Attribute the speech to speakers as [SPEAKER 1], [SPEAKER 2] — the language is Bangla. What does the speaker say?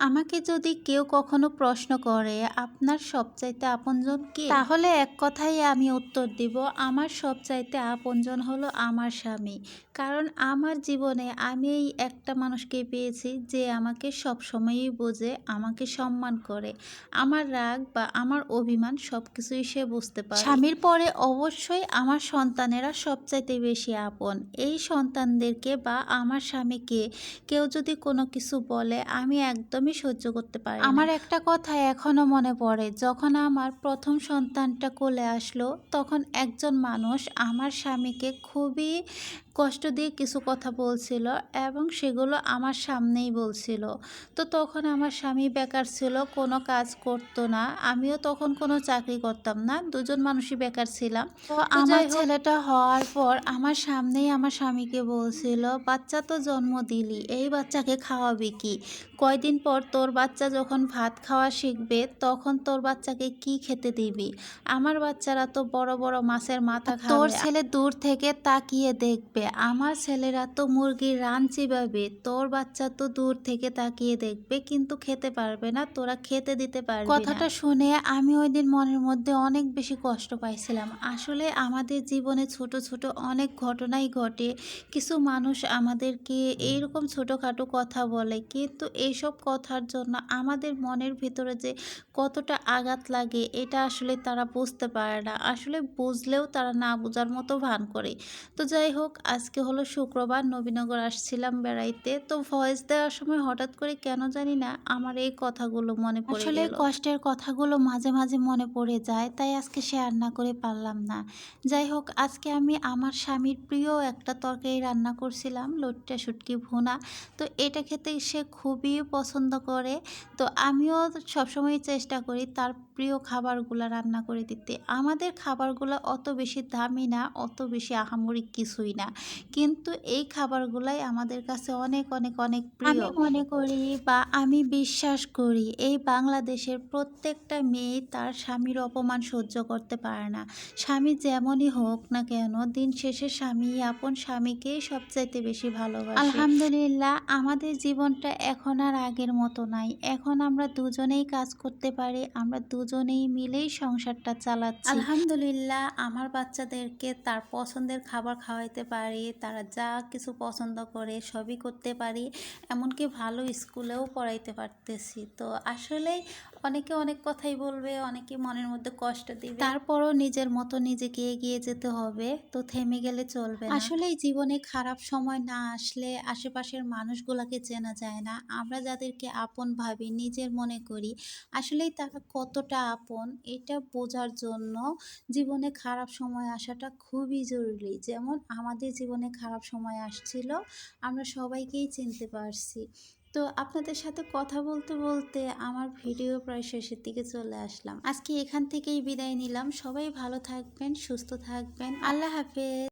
[SPEAKER 1] আমাকে যদি কেউ কখনো প্রশ্ন করে, আপনার সবচাইতে আপনজন কে? তাহলে এক কথাই আমি উত্তর দিব, আমার সবচাইতে আপনজন হলো আমার স্বামী। কারণ আমার জীবনে আমি এই একটা মানুষকে পেয়েছি যে আমাকে সবসময়ই বোঝে, আমাকে সম্মান করে। আমার রাগ বা আমার অভিমান সব কিছুই সে বুঝতে পারে। স্বামীর পরে অবশ্যই আমার সন্তানেরা সবচাইতে বেশি আপন। এই সন্তানদেরকে বা আমার স্বামীকে কেউ যদি কোনো কিছু বলে, আমি একদমই সহ্য করতে পারি আমার একটা কথা এখনও মনে পড়ে যখন আমার প্রথম সন্তানটা কোলে আসলো তখন একজন মানুষ আমার স্বামীকে খুবই কষ্ট দিয়ে কিছু কথা বলছিল এবং সেগুলো আমার সামনেই বলছিল। তো তখন আমার স্বামী বেকার ছিল কোনো কাজ করতো না। আমিও তখন কোনো চাকরি করতাম না দুজন মানুষই বেকার ছিলাম। তো আমার ছেলেটা হওয়ার পর আমার সামনেই আমার স্বামীকে বলছিল বাচ্চা তো জন্ম দিলি এই বাচ্চাকে খাওয়াবি কি? কয়দিন পর তোর বাচ্চা যখন ভাত খাওয়া শিখবে তখন তোর বাচ্চাকে কি খেতে দিবি? আমার বাচ্চারা তো বড় বড় মাছের মাথা তোর ছেলে দূর থেকে তাকিয়ে দেখবে আমার ছেলেরা তো মুরগির রান চিবাবে, তোর বাচ্চা তো দূর থেকে তাকিয়ে দেখবে, কিন্তু খেতে পারবে না, তোরা খেতে দিতে পারবি কথাটা শুনে আমি ওই দিন মনের মধ্যে অনেক বেশি কষ্ট পাইছিলাম। আসলে আমাদের জীবনে ছোট ছোট অনেক ঘটনাই ঘটে। কিছু মানুষ আমাদেরকে এইরকম ছোটোখাটো কথা বলে, কিন্তু এইসব কথার জন্য আমাদের মনের ভিতরে যে কতটা আঘাত লাগে, এটা আসলে তারা বুঝতে পারে না। আসলে বুঝলেও তারা না বোঝার মতো ভান করে। তো যাই হোক আজকে হলো শুক্রবার নবীনগর আসছিলাম বেড়াইতে। তো ভয়েস দেওয়ার সময় হঠাৎ করে কেন জানি না আমার এই কথাগুলো মনে পড়ে আসলে কষ্টের কথাগুলো মাঝে মাঝে মনে পড়ে যায় তাই আজকে শেয়ার না করে পারলাম না। যাই হোক আজকে আমি আমার স্বামীর প্রিয় একটা তরকারি রান্না করছিলাম লট্টা শুটকি ভুনা। তো এটা খেতে সে খুবই পছন্দ করে। তো আমিও সবসময় চেষ্টা করি তার প্রিয় খাবারগুলো রান্না করে দিতে। আমাদের খাবারগুলো অত বেশি দামি না অত বেশি আহামরি কিছুই না। কিন্তু এই খাবারগুলাই আমাদের কাছে অনেক অনেক অনেক প্রিয়। আমি মনে করি বা আমি বিশ্বাস করি এই বাংলাদেশের প্রত্যেকটা মেয়ে তার স্বামীর অপমান সহ্য করতে পারে না। স্বামী যেমনই হোক না কেন দিন শেষে স্বামী আপন স্বামীকেই সবচাইতে বেশি ভালোবাসে। আলহামদুলিল্লাহ আমাদের জীবনটা এখন আর আগের মতো নাই। এখন আমরা দুজনেই কাজ করতে পারি আমরা দুজনেই মিলেই সংসারটা চালাচ্ছি। আলহামদুলিল্লাহ আমার বাচ্চাদেরকে তার পছন্দের খাবার খাওয়াইতে পারি। তারা যা কিছু পছন্দ করে সবই করতে পারি, এমনকি ভালো স্কুলেও পড়াইতে পারতেছি। তো আসলেই অনেকে অনেক কথাই বলবে, অনেকে মনের মধ্যে কষ্ট দিবে। তারপরও নিজের মতো নিজেকে এগিয়ে যেতে হবে, তো থেমে গেলে চলবে না। আসলেই জীবনে খারাপ সময় না আসলে আশেপাশের মানুষগুলোকে চেনা যায় না। আমরা যাদেরকে আপন ভাবি, নিজের মনে করি, আসলেই তারা কতটা আপন, এটা বোঝার জন্য জীবনে খারাপ সময় আসাটা খুবই জরুরি। যেমন আমাদের জীবনে খারাপ সময় আসছিল, আমরা সবাইকেই চিনতে পারছি। তো আপনাদের সাথে কথা বলতে বলতে আমার ভিডিও প্রায় শেষের দিকে চলে আসলাম। আজকে এখান থেকেই বিদায় নিলাম। সবাই ভালো থাকবেন, সুস্থ থাকবেন। আল্লাহ হাফেজ।